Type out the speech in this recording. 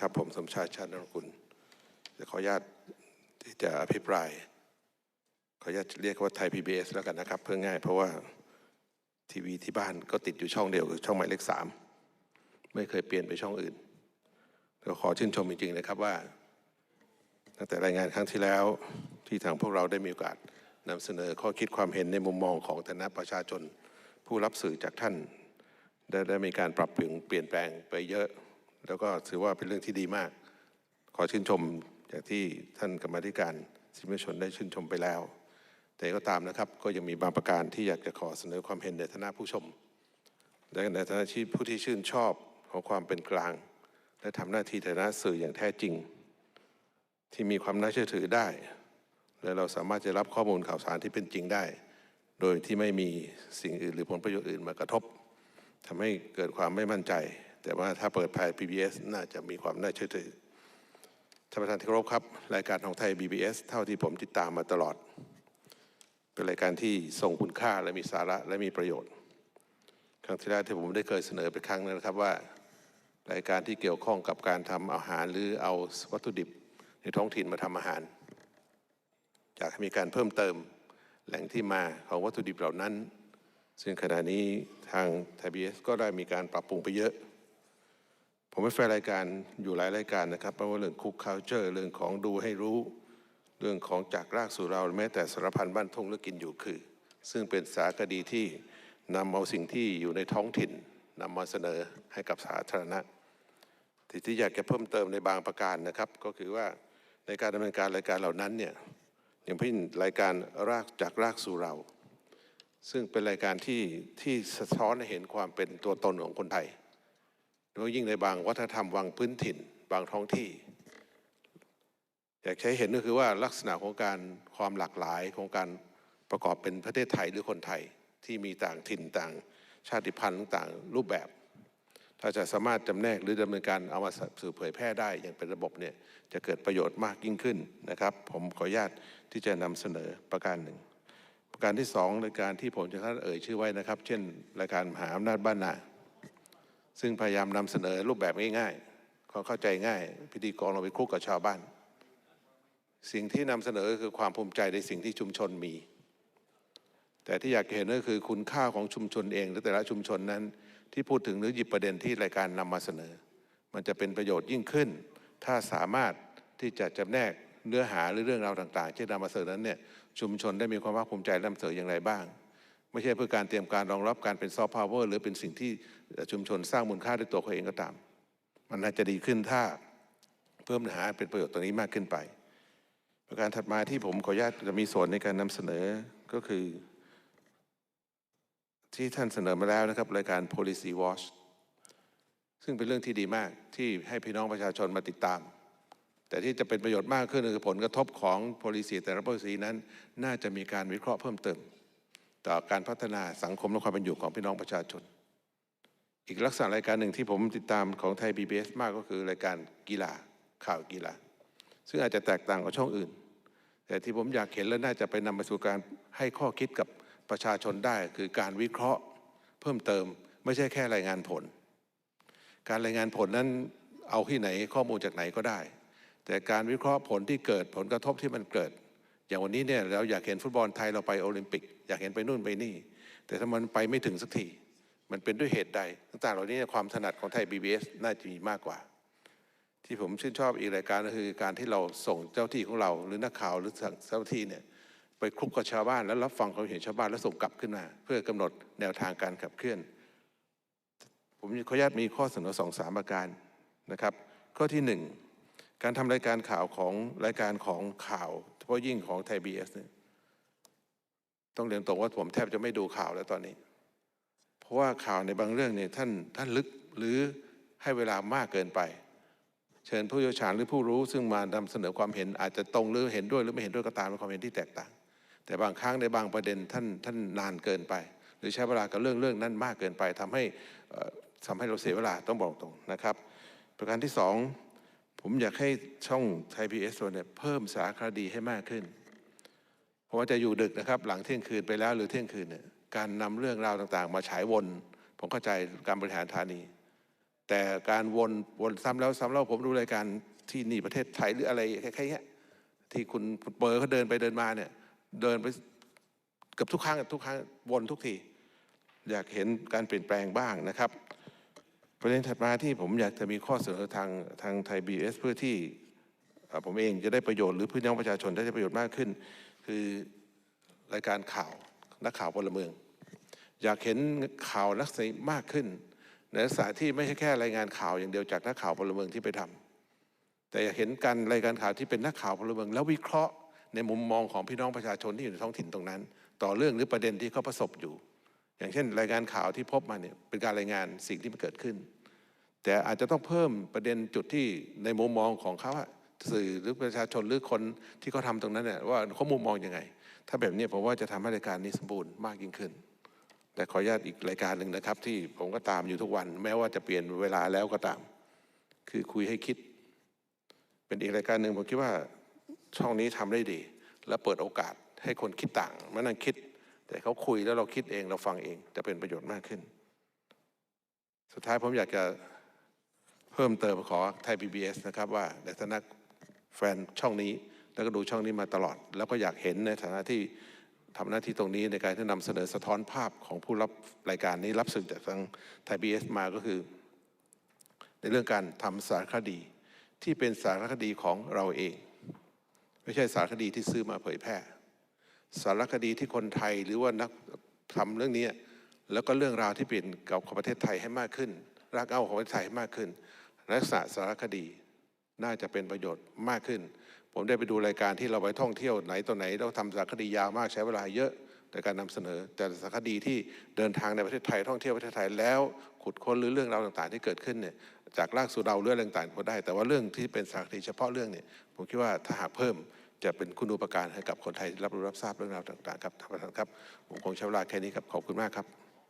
ครับ ผมสมชายชาตินรกุลจะขออนุญาตที่จะอภิปราย ขออนุญาตเรียกว่าไทย PBS แล้วกันนะครับ เพื่อง่าย เพราะว่าทีวีที่บ้านก็ติดอยู่ช่องเดียวคือช่องหมายเลขสามไม่เคยเปลี่ยนไปช่องอื่นก็ขอชื่นชมจริงๆนะครับว่า ตั้งแต่รายงานครั้งที่แล้วที่ทางพวกเราได้มีโอกาสนำเสนอข้อคิดความเห็นในมุมมองของฐานะประชาชน ผู้รับสื่อจากท่าน ได้ได้มีการปรับเปลี่ยนเปลี่ยนแปลงไปเยอะ แล้วก็ถือว่าเป็นเรื่องที่ดีมาก ขอชื่นชมอย่างที่ท่านกรรมธิการสิมชนได้ชื่นชมไปแล้ว แต่ก็ตามนะครับก็ยังมีบางประการที่อยากจะขอเสนอความเห็นในฐานะผู้ชมและในฐานะที่ผู้ที่ชื่นชอบของความเป็นกลาง และทำหน้าที่ฐานะสื่ออย่างแท้จริง ที่มีความน่าเชื่อถือได้ และเราสามารถจะรับข้อมูลข่าวสารที่เป็นจริงได้ โดยที่ไม่มีสิ่งอื่นหรือผลประโยชน์อื่นมากระทบทำให้เกิดความไม่มั่นใจ แต่ว่าถ้าเปิดภาย PBS น่าจะมีความน่าเชื่อถือท่านประธานที่เคารพครับ รายการของไทย PBS เท่าที่ผมติดตามมาตลอด เป็นรายการที่ทรงคุณค่าและมีสาระและมีประโยชน์ ครั้งที่แล้วที่ผมได้เคยเสนอไปครั้งนึงนะครับว่า รายการที่เกี่ยวข้องกับการทำอาหารหรือเอาวัตถุดิบในท้องถิ่นมาทำอาหารอยากให้มีการเพิ่มเติมแหล่งที่มาของวัตถุดิบเหล่านั้น ซึ่งขณะนี้ทางไทยบีก็ได้มีการปรับปรุงไปเยอะ ผมไม่แฟนรายการอยู่หลายรายการนะครับเพระว่าเรื่องคุกคาเจอร์เรื่องของดูให้รู้ เรื่องของจากรากสู่เราแม้แต่สารพันบ้านทงและกินอยู่คือ ซึ่งเป็นสารคดีที่นำเอาสิ่งที่อยู่ในท้องถิ่นนำมาเสนอให้กับสาธารณะที่ที่อยากจะเพิ่มเติมในบางประการนะครับ ก็คือว่าในการดำเนินการรายการเหล่านั้นเนี่ยอย่างเพี่นรายการรากจากรากสู่เรา ซึ่งเป็นรายการที่ที่สะท้อนให้เห็นความเป็นตัวตนของคนไทย โดยยิ่งในบางวัฒนธรรมบางพื้นถิ่น บางท้องที่ อยากใช้เห็นก็คือว่าลักษณะของการความหลากหลายของการประกอบเป็นประเทศไทยหรือคนไทยที่มีต่างถิ่นต่างชาติพันธุ์ต่างรูปแบบ ถ้าจะสามารถจำแนกหรือดำเนินการเอามาสื่อเผยแพร่ได้อย่างเป็นระบบเนี่ยจะเกิดประโยชน์มากยิ่งขึ้นนะครับ ผมขออนุญาตที่จะนำเสนอประการหนึ่งประการที่สองรายการที่ผมจะท่านเอ่ยชื่อไว้นะครับ เช่น รายการมหาอำนาจบ้านนา ซึ่งพยายามนำเสนอรูปแบบง่ายๆเขาเข้าใจง่าย พิธีกรเราไปคุกกับชาวบ้าน สิ่งที่นำเสนอคือความภูมิใจในสิ่งที่ชุมชนมี แต่ที่อยากเห็นก็คือคุณค่าของชุมชนเองหรือแต่ละชุมชนนั้น ที่พูดถึงหรือหยิบประเด็นที่รายการนำมาเสนอ มันจะเป็นประโยชน์ยิ่งขึ้น ถ้าสามารถที่จะจำแนกเนื้อหาหรือเรื่องราวต่าง ๆ ที่นำมาเสนอนั้นเนี่ยชุมชนได้มีความภาคภูมิใจนำเสนออย่างไรบ้าง ไม่ใช่เพื่อการเตรียมการรองรับการเป็นซอฟต์พาวเวอร์หรือเป็นสิ่งที่ชุมชนสร้างมูลค่าด้วยตัวเขาเองก็ตาม มันน่าจะดีขึ้นถ้าเพิ่มเนื้อหาเป็นประโยชน์ตรงนี้มากขึ้นไป ประการถัดมาที่ผมขออนุญาตจะมีส่วนในการนำเสนอก็คือ ที่ท่านเสนอมาแล้วนะครับรายการ policy watch ซึ่งเป็นเรื่องที่ดีมากที่ให้พี่น้องประชาชนมาติดตาม แต่ที่จะเป็นประโยชน์มากขึ้นคือผลกระทบของ policy แต่ละ policy นั้น น่าจะมีการวิเคราะห์เพิ่มเติม ต่อการพัฒนาสังคมและความเป็นอยู่ของพี่น้องประชาชน อีกลักษณะรายการหนึ่งที่ผมติดตามของไทย PBS มากก็คือรายการกีฬาข่าวกีฬา ซึ่งอาจจะแตกต่างกับช่องอื่น แต่ที่ผมอยากเห็นและน่าจะไปนำไปสู่การให้ข้อคิดกับประชาชนได้ คือการวิเคราะห์เพิ่มเติมไม่ใช่แค่รายงานผล การรายงานผลนั้นเอาที่ไหนข้อมูลจากไหนก็ได้ แต่การวิเคราะห์ผลที่เกิดผลกระทบที่มันเกิด อย่างวันนี้เนี่ยเราอยากเห็นฟุตบอลไทยเราไปโอลิมปิก อยากเห็นไปนู่นไปนี่ แต่ถ้ามันไปไม่ถึงสักที มันเป็นด้วยเหตุใดต่างๆเหล่านี้ความถนัดของไทย BBS น่าจะมีมากกว่า ที่ผมชื่นชอบอีกรายการก็คือการที่เราส่งเจ้าที่ของเรา หรือนักข่าวหรือเจ้าที่เนี่ยไปคลุกกับชาวบ้านแล้วรับฟังความเห็นชาวบ้านแล้วส่งกลับขึ้นมา เพื่อกำหนดแนวทางการขับเคลื่อน ผมขออนุญาตมีข้อเสนอสองสามประการนะครับ ข้อที่หนึ่งการทำรายการข่าวของรายการของข่าวเฉพาะยิ่งของไทยบีเอสเนี่ย ต้องเรียนตรงว่าผมแทบจะไม่ดูข่าวแล้วตอนนี้ เพราะว่าข่าวในบางเรื่องเนี่ยท่านท่านลึกหรือให้เวลามากเกินไป เชิญผู้เชี่ยวชาญหรือผู้รู้ซึ่งมานำเสนอความเห็นอาจจะตรงหรือเห็นด้วยหรือไม่เห็นด้วยก็ตามเป็นความเห็นที่แตกต่าง แต่บางครั้งในบางประเด็นท่านท่านนานเกินไป หรือใช้เวลากับเรื่องเรื่องนั้นมากเกินไปทำให้ทำให้เราเสียเวลาต้องบอกตรงนะครับ ประการที่สองผมอยากให้ช่องไทยพีเอสเนี่ยเพิ่มสารคดีให้มากขึ้น เพราะว่าจะอยู่ดึกนะครับ หลังเที่ยงคืนไปแล้วหรือเที่ยงคืนเนี่ยการนำเรื่องราวต่างๆ มาฉายวน ผมเข้าใจการบริหารฐานี แต่การวนวนซ้ำแล้วซ้ำเล่าผมดูรายการที่นี่ประเทศไทยหรืออะไรแคล้ายๆเงี้ยที่คุณเปอร์เขาเดินไปเดินมาเนี่ยเดินไปเกือบทุกครั้งทุกครั้งวนทุกทีอยากเห็นการเปลี่ยนแปลงบ้างนะครับ ประเด็นถัดมาที่ผมอยากจะมีข้อเสนอทางทางไทยบีเอสเพื่อที่ผมเองจะได้ประโยชน์หรือพี่น้องประชาชนได้ประโยชน์มากขึ้น คือรายการข่าวนักข่าวพลเมือง อยากเห็นข่าวลักษณะมากขึ้น ในลักษณะที่ไม่ใช่แค่รายงานข่าวอย่างเดียวจากนักข่าวพลเมืองที่ไปทำแต่อยากเห็นการรายการข่าวที่เป็นนักข่าวพลเมือง แล้ววิเคราะห์ในมุมมองของพี่น้องประชาชนที่อยู่ในท้องถิ่นตรงนั้น ต่อเรื่องหรือประเด็นที่เขาประสบอยู่ อย่างเช่น รายงานข่าวที่พบมาเนี่ยเป็นการรายงานสิ่งที่มันเกิดขึ้น แต่อาจจะต้องเพิ่มประเด็นจุดที่ในมุมมองของเขาอะ สื่อหรือประชาชนหรือคนที่เขาทำตรงนั้นเนี่ยว่าเขามุมมองยังไง ถ้าแบบนี้ผมว่าจะทำให้รายการนี้สมบูรณ์มากยิ่งขึ้น แต่ขออนุญาตอีกรายการหนึ่งนะครับ ที่ผมก็ตามอยู่ทุกวัน แม้ว่าจะเปลี่ยนเวลาแล้วก็ตาม คือคุยให้คิด เป็นอีกรายการหนึ่งผมคิดว่าช่องนี้ทำได้ดี และเปิดโอกาสให้คนคิดต่างมานั่งคิด แต่เขาคุยแล้วเราคิดเองเราฟังเองจะเป็นประโยชน์มากขึ้น สุดท้ายผมอยากจะเพิ่มเติมขอไทย PBS นะครับว่าในฐานะ แฟนช่องนี้ แล้วก็ดูช่องนี้มาตลอด แล้วก็อยากเห็นในฐานะที่ทำหน้าที่ตรงนี้ในการที่นำเสนอสะท้อนภาพของผู้รับรายการนี้รับสื่อจากทางไทย PBS มาก็คือ ในเรื่องการทำสารคดีที่เป็นสารคดีของเราเอง ไม่ใช่สารคดีที่ซื้อมาเผยแพร่ สารคดีที่คนไทยหรือว่านักทำเรื่องนี้แล้วก็เรื่องราวที่เปลี่ยนกับของประเทศไทยให้มากขึ้น รากเหง้าของประเทศไทยให้มากขึ้นลักษณะสารคดี น่าจะเป็นประโยชน์มากขึ้น ผมได้ไปดูรายการที่เราไปท่องเที่ยวไหนต่อไหนเราทำสารคดียาวมากใช้เวลาเยอะในการนำเสนอ แต่สารคดีที่เดินทางในประเทศไทยท่องเที่ยวประเทศไทยแล้วขุดค้นหรือเรื่องราวต่างๆ ที่เกิดขึ้นเนี่ยจากรากสู่เราเรื่องต่างๆก็ได้ แต่ว่าเรื่องที่เป็นสารคดีเฉพาะเรื่องเนี่ยผมคิดว่าถ้าหากเพิ่มจะเป็นคุณูปการให้กับคนไทยรับรู้รับทราบเรื่องราวต่างๆครับท่านประธานครับผมคงใช้เวลาแค่นี้ครับขอบคุณมากครับ